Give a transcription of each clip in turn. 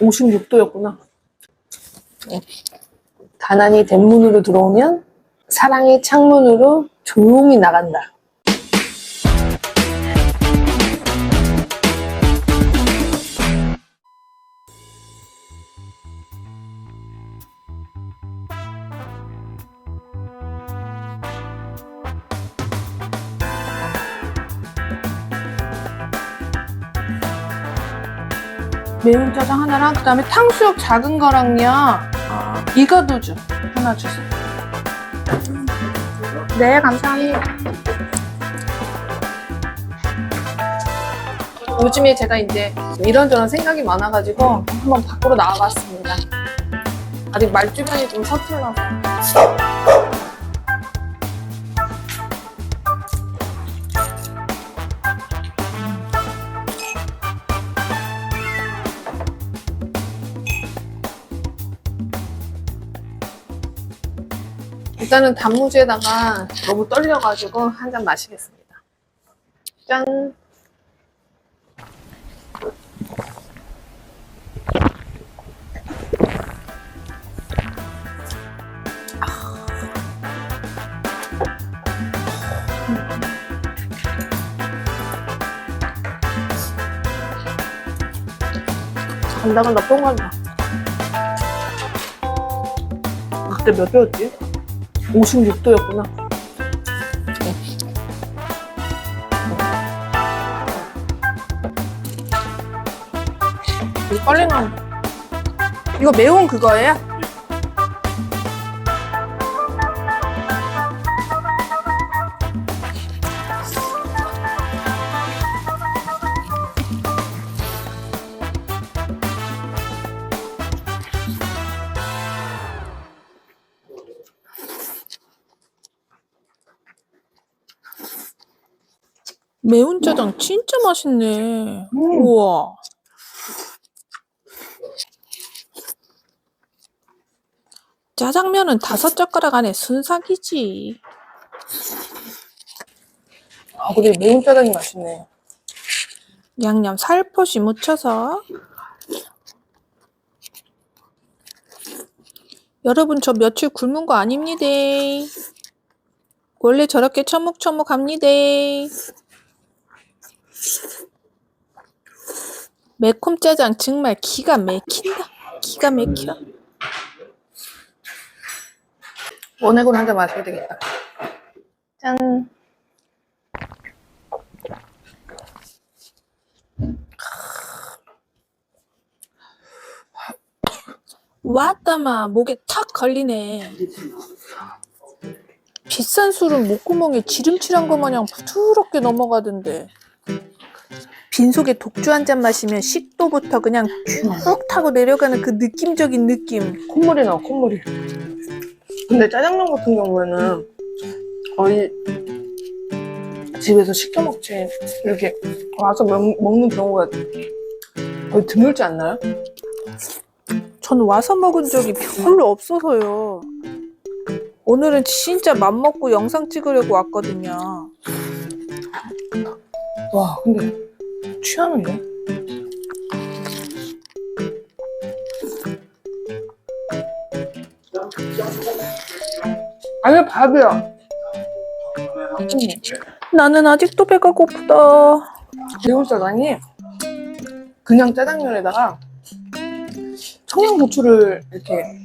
56도였구나. 가난이 대문으로 들어오면 사랑이 창문으로 조용히 나간다. 매운 짜장 하나랑 그다음에 탕수육 작은 거랑요. 어, 이거도주 하나 주세요. 네, 감사합니다. 요즘에 제가 이제 이런저런 생각이 많아가지고 한번 밖으로 나와봤습니다. 아직 말 주변이 좀 서툴러서. 일단은 단무지에다가 너무 떨려가지고 한 잔 마시겠습니다. 짠! 간다 간다 똥 간다. 그때 몇 도였지? 56도였구나. 이거 빨리 나. 이거 매운 그거예요? 매운 짜장 진짜 맛있네. 우와. 짜장면은 다섯 젓가락 안에 순삭이지. 아, 근데 매운 짜장이 맛있네. 양념 살포시 묻혀서. 여러분 저 며칠 굶은 거 아닙니다. 원래 저렇게 처묵처묵합니다. 매콤 짜장 정말 기가 막힌다. 기가 막혀. 원액으로 한 잔 마셔야 되겠다. 짠. 왔다마 목에 탁 걸리네. 비싼 술은 목구멍에 지름칠한 것 마냥 부드럽게 넘어가던데. 빈속에 독주 한 잔 마시면 식도부터 그냥 쭉 타고 내려가는 그 느낌적인 느낌. 콧물이 나와, 콧물이. 근데 짜장면 같은 경우에는 거의 집에서 시켜 먹지. 이렇게 와서 먹, 먹는 경우가 거의 드물지 않나요? 전 와서 먹은 적이 별로 없어서요. 오늘은 진짜 맘 먹고 영상 찍으려고 왔거든요. 와, 근데 취하는데? 아니, 밥이야. 나는 아직도 배가 고프다. 매운 짜장이 그냥 짜장면에다가 청양고추를 이렇게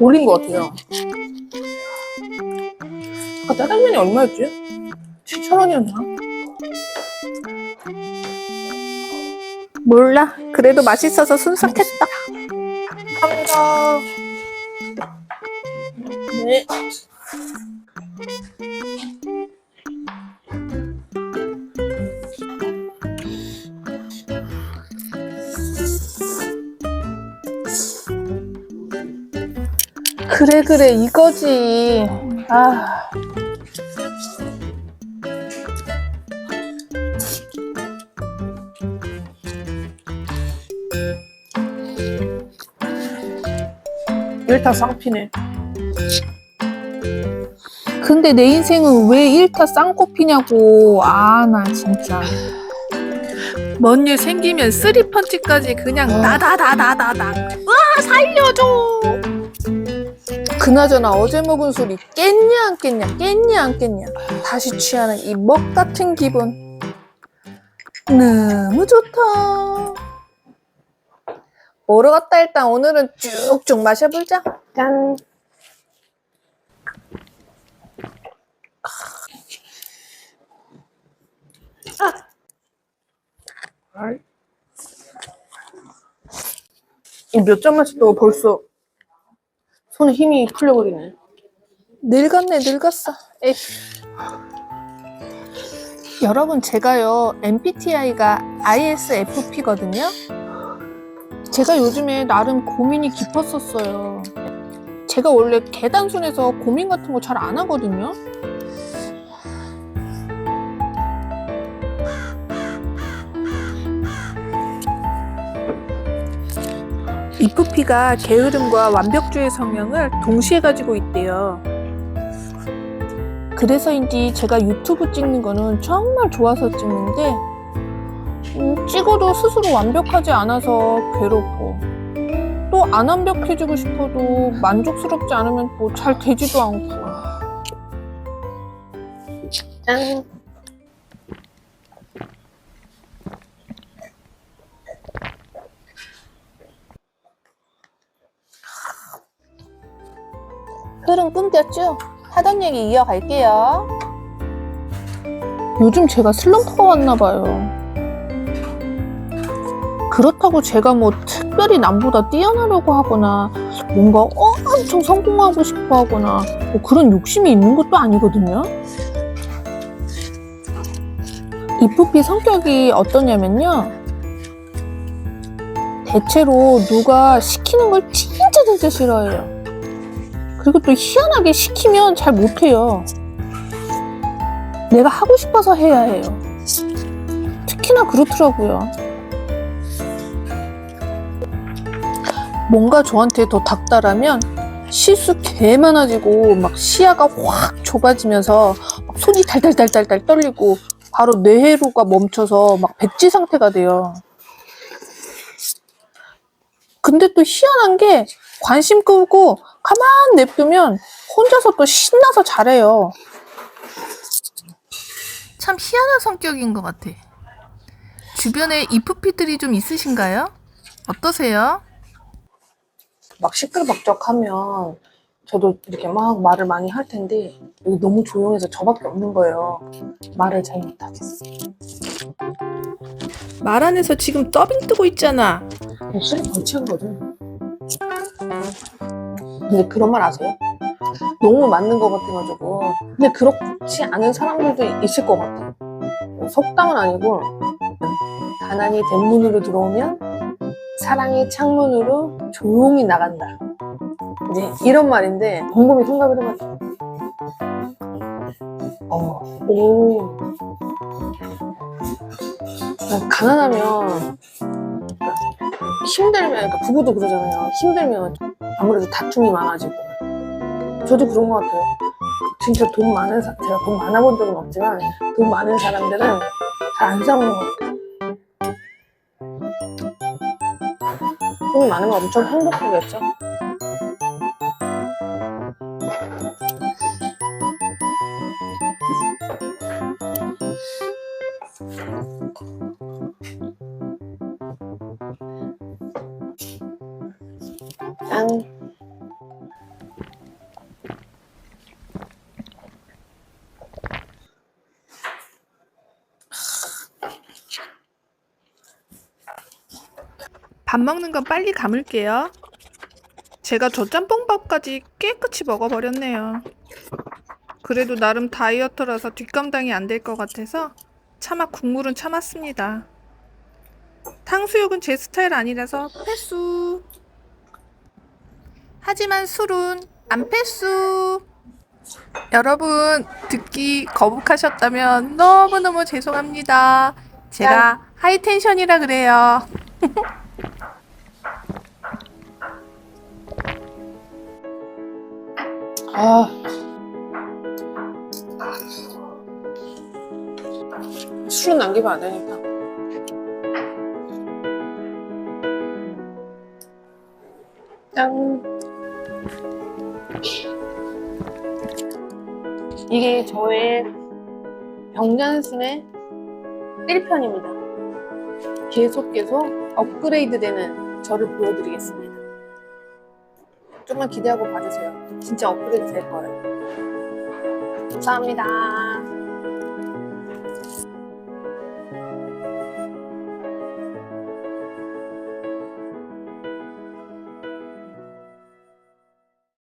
올린 것 같아요. 아까 짜장면이 얼마였지? 7,000원이었나? 몰라. 그래도 맛있어서 순삭했다. 감사합니다. 네. 그래 그래 이거지. 아. 일타 쌍피네. 근데 내 인생은 왜 1타 쌍코피냐고. 아, 나 진짜. 뭔 일 생기면 쓰리펀치까지 그냥 나다다다다다. 와 살려줘. 그나저나 어제 먹은 술이 깼냐 안 깼냐 깼냐 안 깼냐 다시 취하는 이 먹 같은 기분 너무 좋다. 모르겠다 일단 오늘은 쭉쭉 마셔보자. 짠. 아. 잔 마셨다고 벌써 손에 힘이 풀려버리네. 늙었네 늙었어 에이. 여러분 제가요 MBTI가 ISFP거든요 제가 요즘에 나름 고민이 깊었었어요 제가 원래 계단순에서 고민 같은 거 잘 안 하거든요 IFP가 게으름과 완벽주의 성향을 동시에 가지고 있대요. 그래서인지 제가 유튜브 찍는 거는 정말 좋아서 찍는데 음, 찍어도 스스로 완벽하지 않아서 괴롭고 또 안 완벽해지고 싶어도 만족스럽지 않으면 또잘 되지도 않고 짠. 흐름 끊겼죠? 하던 얘기 이어갈게요. 요즘 제가 슬럼프가 왔나 봐요. 그렇다고 제가 뭐 특별히 남보다 뛰어나려고 하거나 뭔가 엄청 성공하고 싶어 하거나 뭐 그런 욕심이 있는 것도 아니거든요. 이프피 성격이 어떠냐면요. 대체로 누가 시키는 걸 진짜 진짜 싫어해요. 그리고 또 희한하게 시키면 잘 못해요. 내가 하고 싶어서 해야 해요. 특히나 그렇더라고요. 뭔가 저한테 더 닥달하면 실수 개 많아지고 막 시야가 확 좁아지면서 막 손이 달달달달달 떨리고 바로 뇌회로가 멈춰서 막 백지 상태가 돼요. 근데 또 희한한 게 관심 끄고 가만 냅두면 혼자서 또 신나서 잘해요. 참 희한한 성격인 것 같아. 주변에 이프피들이 좀 있으신가요? 어떠세요? 막 시끌벅적하면 저도 이렇게 막 말을 많이 할 텐데 여기 너무 조용해서 저밖에 없는 거예요. 말을 잘 못하겠어. 말 안에서 지금 더빙 뜨고 있잖아. 술이 벌칙이거든. 근데 그런 말 아세요? 너무 맞는 것 같아가지고. 근데 그렇지 않은 사람들도 있을 것 같아. 속담은 아니고 가난이 대문으로 들어오면 사랑이 창문으로 조용히 나간다. 이제 이런 말인데 곰곰이 생각을 해봤어. 어, 오. 가난하면 힘들면, 그러니까 부부도 그러잖아요. 힘들면 아무래도 다툼이 많아지고. 저도 그런 것 같아요. 진짜 돈 많은, 사, 제가 돈 많아 본 적은 없지만, 돈 많은 사람들은 잘 안 싸우는 것 같아요. 돈이 많으면 엄청 행복하겠죠? 밥 먹는 건 빨리 감을게요. 제가 저 짬뽕밥까지 깨끗이 먹어버렸네요. 그래도 나름 다이어트라서 뒷감당이 안 될 것 같아서 차마 국물은 참았습니다. 탕수육은 제 스타일 아니라서 패스. 하지만 술은 안 패스. 여러분 듣기 거북하셨다면 너무너무 죄송합니다. 제가 하이텐션이라 그래요. 아. 술은 남기면 안 되니까. 짠. 이게 저의 병잔순의 1편입니다. 계속 계속 업그레이드 되는 저를 보여드리겠습니다. 좀만 기대하고 봐주세요. 진짜 업그레이드 될 거예요. 감사합니다.